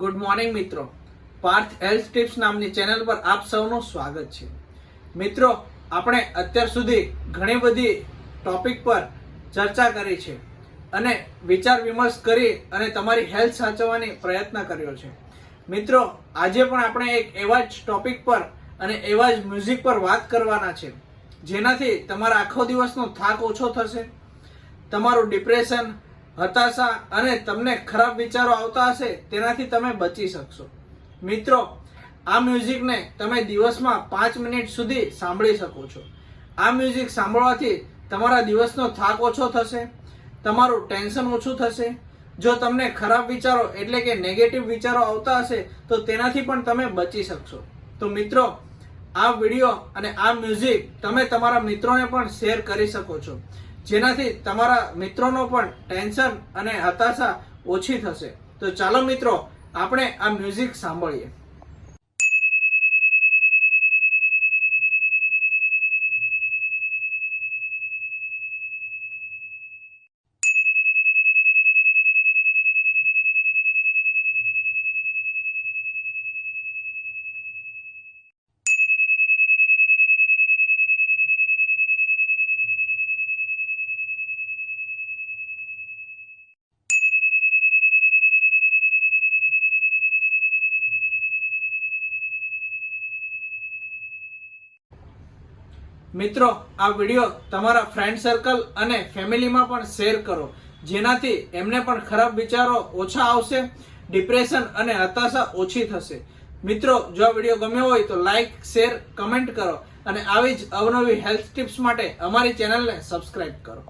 Good morning મિત્રો. Parth health tips નામની channel પર આપ સૌનું સ્વાગત છે. મિત્રો, આપણે અત્યાર સુધી ઘણી બધી ટોપિક પર ચર્ચા કરી છે અને વિચાર વિમર્શ કરી અને તમારી હેલ્થ સાચવવાની પ્રયત્ન કર્યો છે. મિત્રો, આજે પણ આપણે એક એવા જ ટોપિક પર અને એવા જ મ્યુઝિક પર વાત કરવાના છે, જેનાથી તમારા આખો દિવસનો થાક ઓછો થશે, તમારું ડિપ્રેશન હતાશા અને તમને ખરાબ વિચારો આવતા હશે, તેનાથી તમે બચી શકશો. મિત્રો, આ મ્યુઝિકને તમે દિવસમાં પાંચ મિનિટ સુધી સાંભળી શકો છો. આ મ્યુઝિક સાંભળવાથી તમારા દિવસનો થાક ઓછો થશે, તમારું ટેન્શન ઓછું થશે. જો તમને ખરાબ વિચારો એટલે કે નેગેટિવ વિચારો આવતા હશે, તો તેનાથી પણ તમે બચી શકશો. તો મિત્રો, આ વીડિયો અને આ મ્યુઝિક તમે તમારા મિત્રોને પણ શેર કરી શકો છો. જેનાથી તમારા મિત્રોનો પણ ટેન્શન અને હતાશા ઓછી થશે. તો ચાલો મિત્રો, આપણે આ મ્યુઝિક સાંભળીએ. મિત્રો, આ વીડિયો તમારા ફ્રેન્ડ સર્કલ અને ફેમિલીમાં પણ શેર કરો. જેનાથી એમને પણ ખરાબ વિચારો ઓછા આવશે ડિપ્રેશન અને હતાશા ઓછી થશે. મિત્રો, જો આ વીડિયો ગમ્યો હોય તો લાઇક શેર કમેન્ટ કરો અને આવી જ અવનવી હેલ્થ ટિપ્સ માટે અમારી ચેનલને સબસ્ક્રાઇબ કરો.